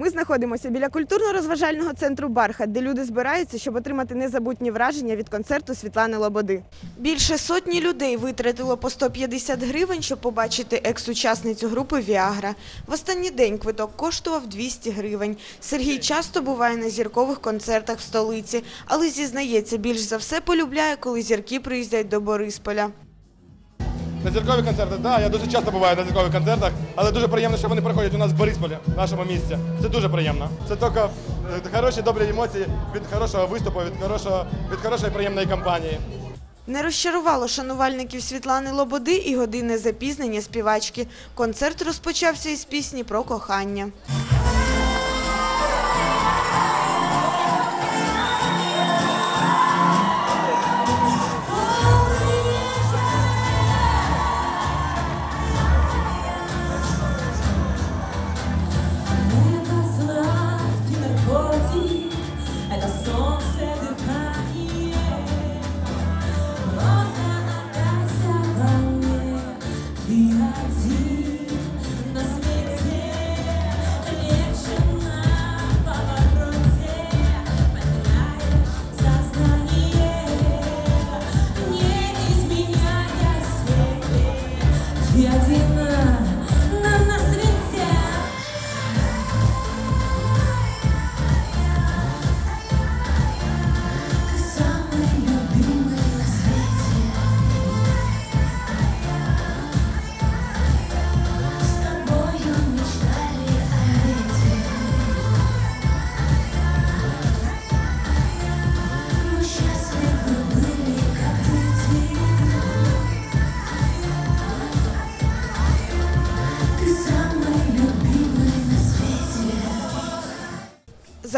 Ми знаходимося біля культурно-розважального центру Бархат, де люди збираються, щоб отримати незабутні враження від концерту Світлани Лободи. Більше сотні людей витратило по 150 гривень, щоб побачити екс-учасницю групи Віагра. В останній день квиток коштував 200 гривень. Сергій часто буває на зіркових концертах в столиці, але зізнається, більш за все полюбляє, коли зірки приїздять до Борисполя. На зіркові концерти, так, да, я дуже часто буваю на зіркових концертах, але дуже приємно, що вони проходять у нас в Борисполі, в нашому місті. Це дуже приємно. Це тільки е, хороші, добрі емоції від хорошого виступу, від, хорошого, від хорошої приємної компанії. Не розчарувало шанувальників Світлани Лободи і годинне запізнення співачки. Концерт розпочався із пісні про кохання.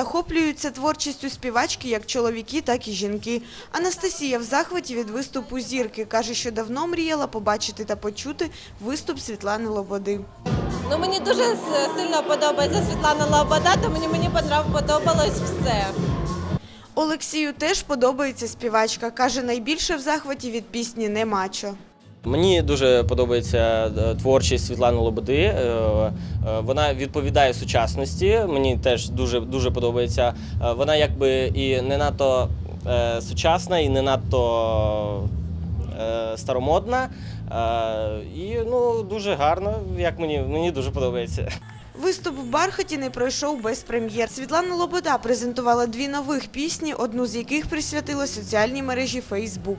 Захоплюються творчістю співачки як чоловіки, так і жінки. Анастасія в захваті від виступу зірки каже, що давно мріяла побачити та почути виступ Світлани Лободи. Ну мені дуже сильно подобається Світлана Лобода, тому мені, мені подобалось все. Олексію теж подобається співачка. каже, найбільше в захваті від пісні Не мачо. Мені дуже подобається е, творчість Світлани Лободи. Е, е, Вона відповідає сучасності. Мені теж дуже дуже подобається. Вона якби і не надто сучасна, і не надто старомодна. І ну дуже гарно. Як мені мені дуже подобається. Виступ в Бархаті не пройшов без прем'єр. Світлана Лобода презентувала дві нових пісні, одну з яких присвятила соціальній мережі Фейсбук.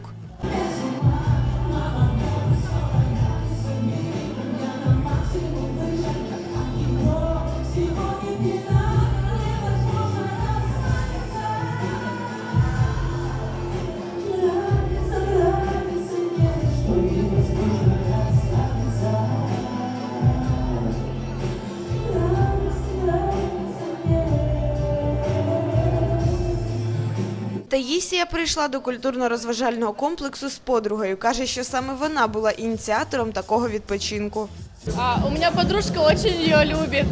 Таїсія прийшла до культурно-розважального комплексу з подругою. Каже, що саме вона була ініціатором такого відпочинку. А, у меня подружка очень ее любит.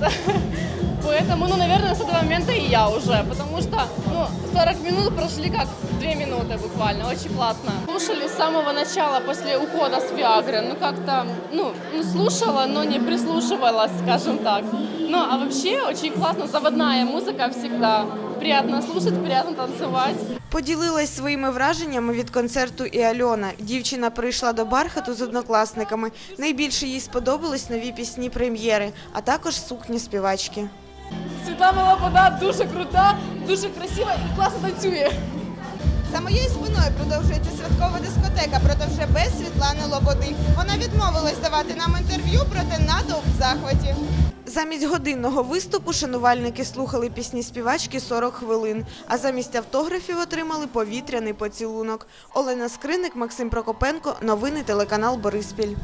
Поэтому, ну, наверное, с этого момента и я уже. Потому что, ну, 40 минут прошли как 2 минуты буквально. Очень классно. Слушали с самого начала, после ухода с Виагры. Ну, как-то, ну, ну, слушала, но не прислушивалась, скажем так. Ну, а вообще очень классно. Заводная музыка всегда. Приятно слушать, приятно танцевать. Поділилась своїми враженнями від концерту і Альона. Дівчина прийшла до Бархату з однокласниками. Найбільше їй сподобались нові пісні прем'єри, а також сукні співачки. Світлана Лобода дуже крута, дуже красива і класно танцює. За моєю спиною продовжується святкова дискотека, проте вже без Світлани Лободи. Вона відмовилась давати нам інтерв'ю, проте натовп в захваті. Замість годинного виступу шанувальники слухали пісні співачки 40 хвилин, а замість автографів отримали повітряний поцілунок. Олена Скриник, Максим Прокопенко. Новини телеканал Бориспіль.